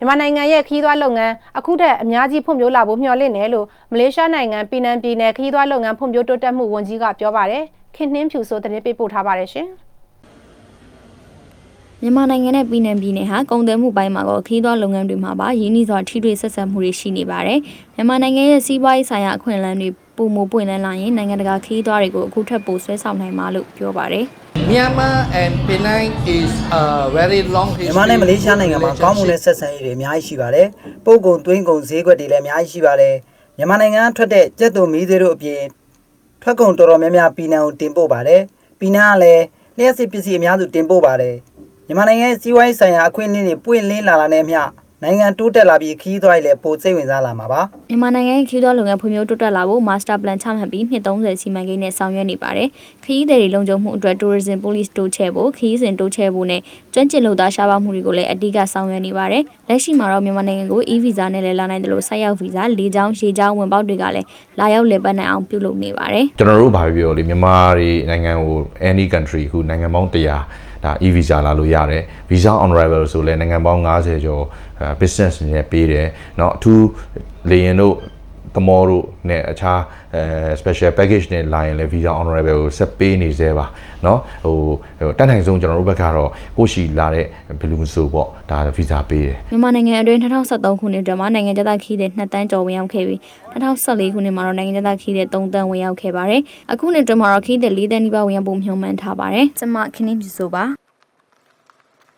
မြန်မာနိုင်ငံရဲ့ခရီးသွားလုပ်ငန်းအခုထက်အများကြီးဖွံ့ဖြိုးလာဖို့မျှော်လင့်တယ်လို့မလေးရှားနိုင်ငံပီနန်ပြည်နယ်ခရီးသွားလုပ်ငန်းဖွံ့ဖြိုးတိုးတက်မှုဝန်ကြီးကပြောပါတယ်ခင်နှင်းဖြူဆိုသတင်းပေးပို့ထားပါတယ်ရှင်မြန်မာနိုင်ငံနဲ့ပြည်내ပြည်နယ်ဟာကုန်သွယ်မှုပိုင်းမှာကောခီးသွွားလုပ်ငန်းတွေမှာပါရင်းနှီးစွာထိတွေ့ဆက်ဆံမှုတွေရှိနေပါတယ်။မြန်မာနိုင်ငံရဲ့စီးပွားရေးဆိုင်ရာအခွင့်အလမ်းတွေပုံမပွင့်လန်းလာရင်နိုင်ငံတကာခီးသွွားတွေကိုအခုထပ်ပိုဆွဲဆောင်နိုင်မှာလို့ပြောပါတယ် Myanmar and Penang is a very long history. မြန်မာနဲ့မလေးရှားနိုင်ငံမှာကောင်းမွန်တဲ့ဆက်ဆံရေးတွေအများကြီးရှိပါတယ်။ပို့ကုန်သွင်းကုန်ဈေးကွက်တွေလည်းအများကြီးရှိပါတယ်။မြန်မာနိုင်ငံကထွက်တဲ့ကြက်သွန်မီးသွေးတို့အပြင်ထွက်ကုန်တော်တော်များများပြည်내ကိုတင်ပို့ပါတယ်။ပြည်내ကလည်းလျှက်စစ်ပစ္စည်းအများစုတင်ပို့ပါတယ်။မြန်မာနိုင်ငံရဲ့စီးပွားရေးဆိုင်ရာအခွင့်အလမ်းတွေပွင့်လင်းလာတာနဲ့အမျှ နိုင်ငံတိုးတက်လာပြီးခရီးသွားရေးလည်းပိုစိတ်ဝင်စားလာမှာပါ။။မြန်မာနိုင်ငံရဲ့ခီးသွွားလုပ်ငန်းဖွံ့ဖြိုးတိုးတက်လာဖို့ master plan ချမှတ်ပြီးနှစ်30စီမံကိန်းနဲ့ဆောင်ရွက်နေပါတယ်။ခရီးသည်တွေလုံခြုံမှုအတွက် tourism police တိုးချဲ့ဖို့ခရီးစဉ်တိုးချဲ့ဖို့နဲ့ကျွမ်းကျင်လုပ်သားရှားပါမှုတွေကိုလည်းအဓိကဆောင်ရွက်နေပါတယ်။လက်ရှိမှာတော့မြန်မာနိုင်ငံကို e-visa နဲ့လည်းလာနိုင်တယ်လို့ဆိုက်ရောက် visa လေကြောင်းရေကြောင်းဝင်ပေါက်တွေကလည်းလာရောက်လည်ပတ်နိုင်အောင်ပြုလုပ်နေပါတယ်။ကျွန်တော်တို့ဘာပြောပြောလေမြန်မာတွေနိုင်ငံကို any country ခုနိုင်ငံပေါင်း100 ဒါ e visa လာလို့ရတယ် visa on arrival ဆိုလဲနိုင်ငံပေါင်း90ကျော်အဲ business တွေနဲ့ပေးတယ်เนาะအထူးလေရင်တို့ သမောတို့နဲ့အခြားအဲ special package နဲ့လာရင်လည်း visa on arrival ကိုဆက်ပေးနေသေးပါเนาะဟိုဟိုတက်နိုင်ဆုံးကျွန်တော်တို့ဘက်ကတော့ကိုရှိလာတဲ့ဘယ်လိုမဆိုပေါ့ဒါ visa ပေးတယ် မြန်မာနိုင်ငံအတွင်း2023ခုနှစ်အတွင်းမှာနိုင်ငံခြားသားခီးတဲ့2တန်းကျော်ဝင်ရောက်ခဲ့ပြီး2014ခုနှစ်မှာတော့နိုင်ငံခြားသားခီးတဲ့3တန်းဝင်ရောက်ခဲ့ပါတယ်။အခုနှစ်အတွင်းမှာတော့ခီးတဲ့4တန်းနီးပါးဝင်ရောက်ဖို့မျှော်မှန်းထားပါတယ်။ကျွန်မခင်းင်းပြဆိုပါ